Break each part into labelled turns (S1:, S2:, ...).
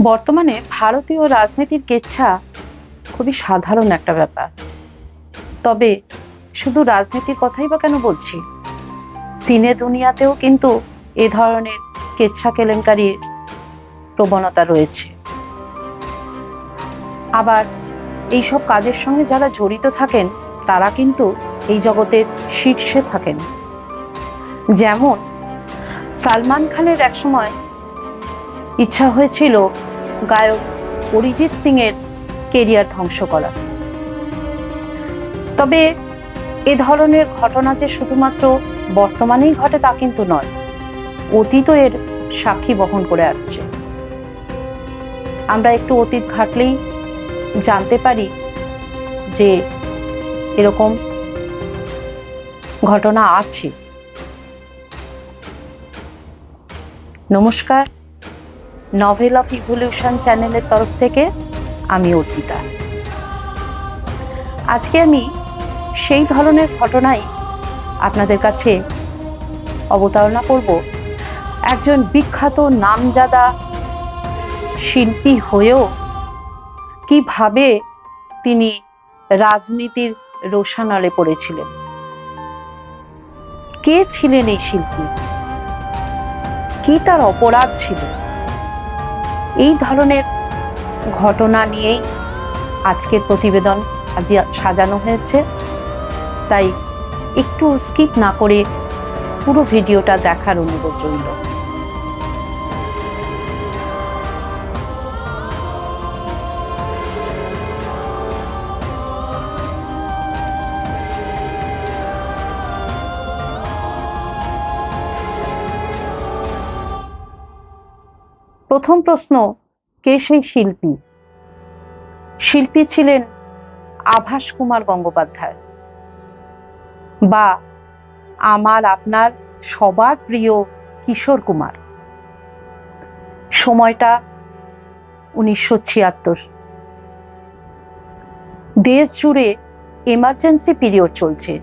S1: বর্তমানে ভারতীয় রাজনীতির কেচ্ছা খুবই সাধারণ একটা ব্যাপার। তবে শুধু রাজনীতির কথাই বা কেন বলছি? সিনে দুনিয়াতেও কিন্তু এ ধরনের কেচ্ছা কেলেঙ্কারির প্রবণতা রয়েছে। আবার এইসব কাজের সঙ্গে যারা জড়িত থাকেন, তারা কিন্তু এই জগতের শীর্ষে থাকেন। যেমন সালমান খানের একসময় ইচ্ছা হয়েছিল গায়ক অরিজিৎ সিং এর কেরিয়ার ধ্বংস করা তবে এ ধরনের ঘটনা যে শুধুমাত্র বর্তমানেই ঘটে তা কিন্তু নয় অতীত এর সাক্ষী বহন করে আসছে। আমরা একটু অতীত ঘাটলেই জানতে পারি যে এরকম ঘটনা আছে। নমস্কার। নভেল অফ ইভলিউশন চ্যানেলের তরফ থেকে আমি অর্পিতা। আজকে আমি সেই ধরনের ঘটনাই আপনাদের কাছে অবতারণা করব। একজন বিখ্যাত নামজাদা শিল্পী হয়েও কীভাবে তিনি রাজনীতির রোশানলে পড়েছিলেন? কে ছিলেন এই শিল্পী? কি তার অপরাধ ছিল? এই ধরনের ঘটনা নিয়েই আজকের প্রতিবেদন আজ সাজানো হয়েছে। তাই একটু স্কিপ না করে পুরো ভিডিওটা দেখার অনুরোধ রইল। প্রথম প্রশ্ন, কে সেই শিল্পী? শিল্পী ছিলেন আভাস কুমার গঙ্গোপাধ্যায় বা আমার আপনার সবার প্রিয় কিশোর কুমার। সময়টা উনিশশো ছিয়াত্তর। দেশ জুড়ে এমার্জেন্সি পিরিয়ড চলছে,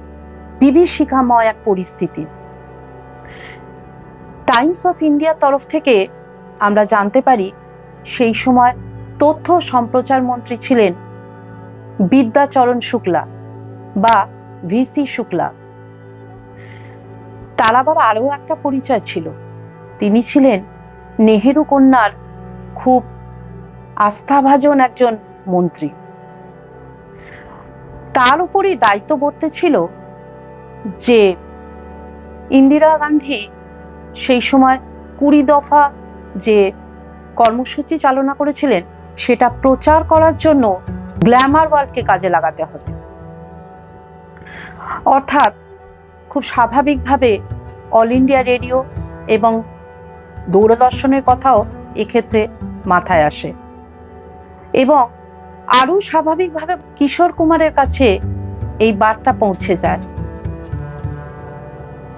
S1: বিভীষিকাময় এক পরিস্থিতি। টাইমস অফ ইন্ডিয়ার তরফ থেকে আমরা জানতে পারি সেই সময় তথ্য সম্প্রচার মন্ত্রী ছিলেন বিদ্যাচরণ শুক্লা বা ভিসি শুক্লা। তার আবার আরও একটা পরিচয় ছিল। তিনি ছিলেন নেহেরু কন্যার খুব আস্থাভাজন একজন মন্ত্রী। তার উপরই দায়িত্ব বর্তে ছিল যে ইন্দিরা গান্ধী সেই সময় কুড়ি দফা যে কর্মসূচি চালনা করেছিলেন, সেটা প্রচার করার জন্য গ্ল্যামার ওয়ার্ল্ডকে কাজে লাগাতে হবে। অর্থাৎ খুব স্বাভাবিকভাবে অল ইন্ডিয়া রেডিও এবং দূরদর্শনের কথাও এক্ষেত্রে মাথায় আসে। এবং আরও স্বাভাবিকভাবে কিশোর কুমারের কাছে এই বার্তা পৌঁছে যায়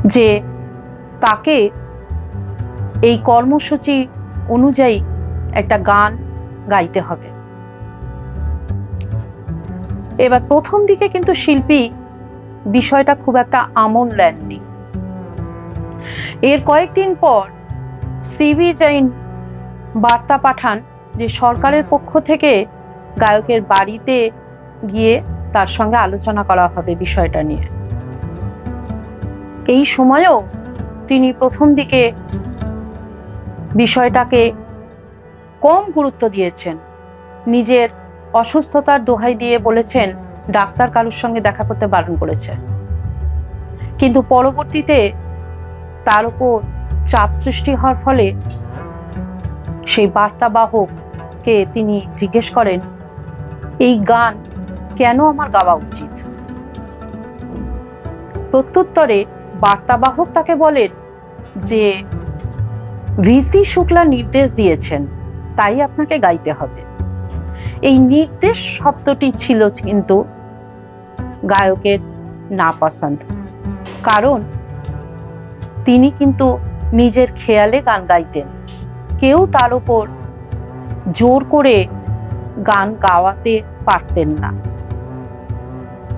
S1: যে তাকে এই কর্মসূচি অনুযায়ী একটা গান গাইতে হবে। এবার প্রথম দিকে কিন্তু শিল্পী বিষয়টা খুব একটা আমল দেননি এর কয়েকদিন পর সিবি জৈন বার্তা পাঠান যে সরকারের পক্ষ থেকে গায়কের বাড়িতে গিয়ে তার সঙ্গে আলোচনা করা হবে বিষয়টা নিয়ে। এই সময়েও তিনি প্রথম দিকে বিষয়টাকে কম গুরুত্ব দিয়েছেন। নিজের অসুস্থতার দোহাই দিয়ে বলেছেন, ডাক্তার কারোর সঙ্গে দেখা করতে বারণ করেছে। কিন্তু পরবর্তীতে তার উপর চাপ সৃষ্টি হওয়ার ফলে সেই বার্তাবাহককে তিনি জিজ্ঞেস করেন, এই গান কেন আমার গাওয়া উচিত? প্রত্যুত্তরে বার্তাবাহক তাকে বলেন যে ভিসি শুক্লা নির্দেশ দিয়েছেন, তাই আপনাকে গাইতে হবে। এই নির্দেশ শব্দটি ছিল কিন্তু গায়কের না পছন্দ কারণ তিনি কিন্তু নিজের খেয়ালে গান গাইতেন। কেউ তার উপর জোর করে গান গাওয়াতে পারতেন না।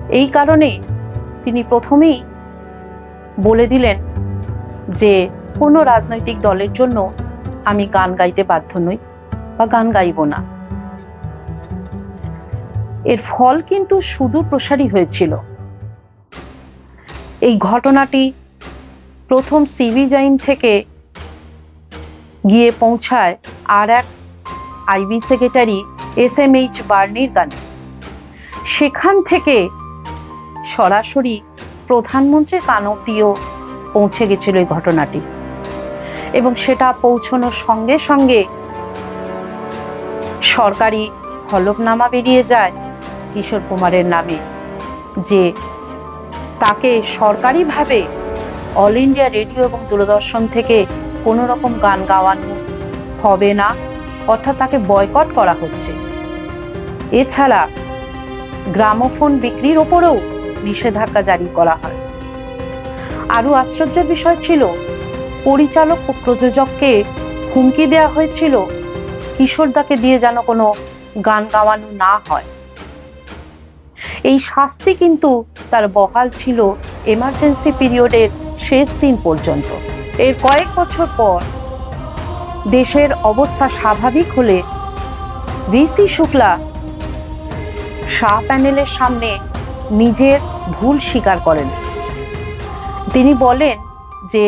S1: এই কারণে তিনি প্রথমেই বলে দিলেন যে কোনো রাজনৈতিক দলের জন্য আমি গান গাইতে বাধ্য নই বা গান গাইব না। এর ফল কিন্তু সুদূর প্রসারী হয়েছিল। এই ঘটনাটি প্রথম সিভি জাইন থেকে গিয়ে পৌঁছায় আর এক IB secretary S M H বার্নির গানে। সেখান থেকে সরাসরি প্রধানমন্ত্রীর কান অব্দিও পৌঁছে গেছিল এই ঘটনাটি। এবং সেটা পৌঁছানোর সঙ্গে সঙ্গে সরকারি হলফনামা বেরিয়ে যায় কিশোর কুমারের নামে, যে তাকে সরকারিভাবে অল ইন্ডিয়া রেডিও এবং দূরদর্শন থেকে কোনো রকম গান গাওয়ানো হবে না, অর্থাৎ তাকে বয়কট করা হচ্ছে। এছাড়া গ্রামোফোন বিক্রির ওপরেও নিষেধাজ্ঞা জারি করা হয়। আরও আশ্চর্যের বিষয় ছিল পরিচালক ও প্রযোজককে হুমকি দেওয়া হয়েছিল। কিশোরদাকে দিয়ে যেন কোনো গান গাওয়ানো না হয়। এই শাস্তি কিন্তু তার বহাল ছিল এমার্জেন্সি পিরিয়ডের শেষ দিন পর্যন্ত। এর কয়েক বছর পর দেশের অবস্থা স্বাভাবিক হলে ভিসি শুক্লা শাহ প্যানেলের সামনে নিজের ভুল স্বীকার করেন। তিনি বলেন যে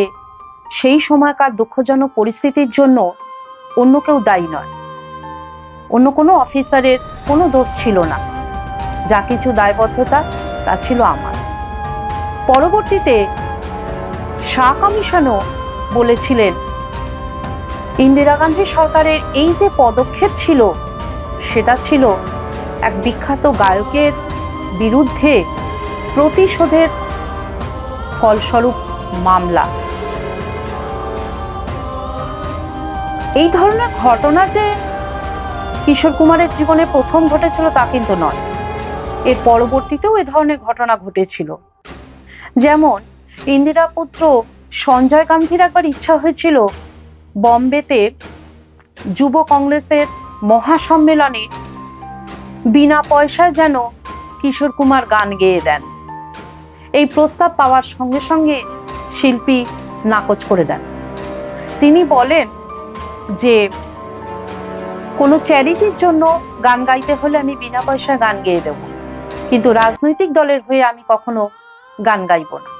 S1: সেই সময়কার দুঃখজনক পরিস্থিতির জন্য অন্য কেউ দায়ী নয়। অন্য কোনো অফিসারের কোনো দোষ ছিল না। যা কিছু দায়বদ্ধতা, তা ছিল আমার। পরবর্তীতে শাহ কমিশনও বলেছিলেন, ইন্দিরা গান্ধী সরকারের এই যে পদক্ষেপ ছিল, সেটা ছিল এক বিখ্যাত গায়কের বিরুদ্ধে প্রতিশোধের ফলস্বরূপ মামলা। এই ধরনের ঘটনা যে কিশোর কুমারের জীবনে প্রথম ঘটেছিল তা কিন্তু নয়। এর পরবর্তীতেও এ ধরনের ঘটনা ঘটেছিল। যেমন, ইন্দিরা পুত্র সঞ্জয় গান্ধীর একবার ইচ্ছা হয়েছিল বম্বেতে যুব কংগ্রেসের মহাসম্মেলনে বিনা পয়সায় যেন কিশোর কুমার গান গেয়ে দেন। এই প্রস্তাব পাওয়ার সঙ্গে সঙ্গে শিল্পী নাকচ করে দেন। তিনি বলেন যে কোনো চ্যারিটির জন্য গান গাইতে হলে আমি বিনা পয়সায় গান গেয়ে দেব। কিন্তু রাজনৈতিক দলের হয়ে আমি কখনো গান গাইব না।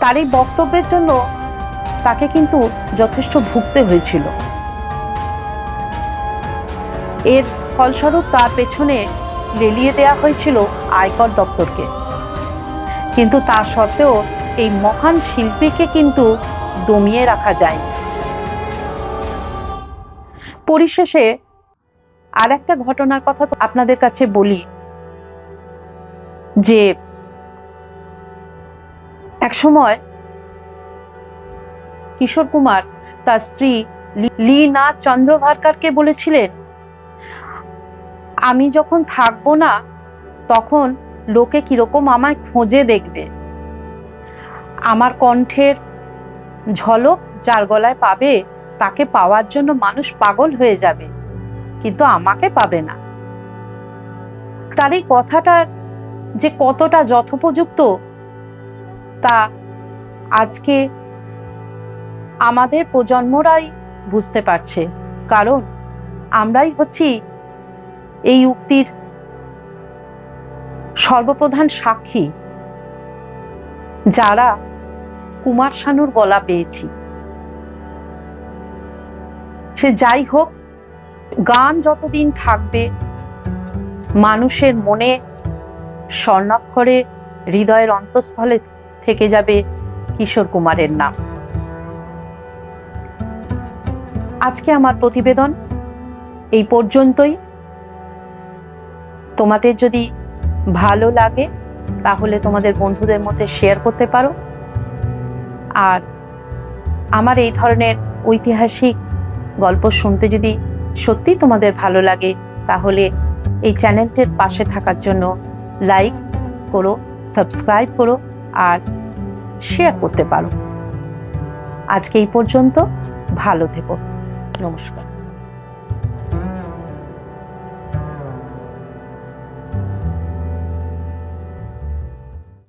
S1: তার এই বক্তব্যের জন্য তাকে কিন্তু যথেষ্ট ভুগতে হয়েছিল। এর ফলস্বরূপ তার পেছনে লেলিয়ে দেয়া হয়েছিল আয়কর দপ্তরকে। কিন্তু তা সত্ত্বেও এই মহান শিল্পীকে কিন্তু দমিয়ে রাখা যায়নি পরিশেষে আর একটা ঘটনার কথা আপনাদের কাছে বলি, যে একসময় কিশোর কুমার তার স্ত্রী লীনা চন্দ্রভারকারকে বলেছিলেন, আমি যখন থাকব না, তখন লোকে কীরকম আমায় খোঁজে দেখবে। আমার কণ্ঠের ঝলক যার গলায় পাবে, তাকে পাওয়ার জন্য মানুষ পাগল হয়ে যাবে, কিন্তু আমাকে পাবে না। তার এই কথাটার যে কতটা যথোপযুক্ত, তা আজকে আমাদের প্রজন্মরাই বুঝতে পারছে। কারণ আমরাই হচ্ছি এই উক্তির সর্বপ্রধান সাক্ষী, যারা কুমার শানুর গলা পেয়েছি। সে যাই হোক, গান যতদিন থাকবে, মানুষের মনে স্বর্ণাক্ষরে হৃদয়ের অন্তঃস্থলে থেকে যাবে কিশোর কুমারের নাম। আজকে আমার প্রতিবেদন এই পর্যন্তই। তোমাদের যদি ভালো লাগে, তাহলে তোমাদের বন্ধুদের মধ্যে শেয়ার করতে পারো। আর আমার এই ধরনের ঐতিহাসিক গল্প শুনতে যদি সত্যি তোমাদের ভালো লাগে, তাহলে এই চ্যানেলটির পাশে থাকার জন্য লাইক করো, সাবস্ক্রাইব করো আর শেয়ার করতে পারো। আজকে এই পর্যন্ত, ভালো থেকো। নমস্কার।